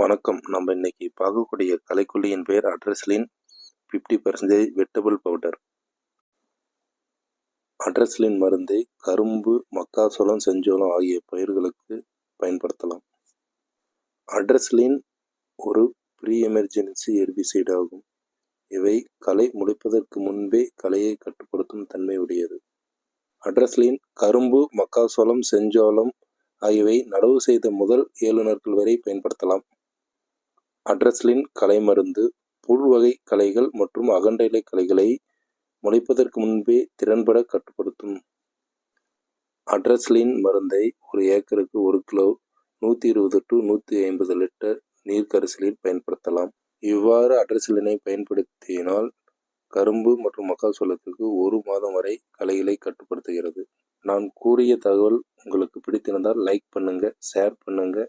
வணக்கம். நம்ம இன்னைக்கு பார்க்கக்கூடிய கலைக்குள்ளியின் பெயர் அட்ரஸ்லின் ஃபிஃப்டி பர்சன்டேஜ் வெட்டபிள் பவுடர் அட்ரஸ்லின் மருந்தை கரும்பு மக்காசோளம் செஞ்சோளம் ஆகிய பயிர்களுக்கு பயன்படுத்தலாம். அட்ரஸ்லின் ஒரு ப்ரீ எமர்ஜென்சி எர்பிசைடு ஆகும். இவை களை முளைப்பதற்கு முன்பே களையை கட்டுப்படுத்தும் தன்மை உடையது. அட்ரஸ்லின் கரும்பு மக்காசோளம் செஞ்சோளம் ஆகியவை நடவு செய்த முதல் ஏழு நாட்கள் வரை பயன்படுத்தலாம். அட்ரஸ்லின் கலை மருந்து புல் வகை மற்றும் அகன்ற இலை முளைப்பதற்கு முன்பே திறன்பட கட்டுப்படுத்தும். அட்ரஸ்லின் மருந்தை ஒரு ஏக்கருக்கு ஒரு கிலோ நூற்றி இருபது டு நூற்றி ஐம்பது லிட்டர் நீர்க்கரிசலில் பயன்படுத்தலாம். இவ்வாறு அட்ரஸ்லினை பயன்படுத்தினால் கரும்பு மற்றும் மக்காசோளத்திற்கு ஒரு மாதம் வரை களைகளை கட்டுப்படுத்துகிறது. நான் கூறிய தகவல் உங்களுக்கு பிடித்திருந்தால் லைக் பண்ணுங்கள் ஷேர் பண்ணுங்கள்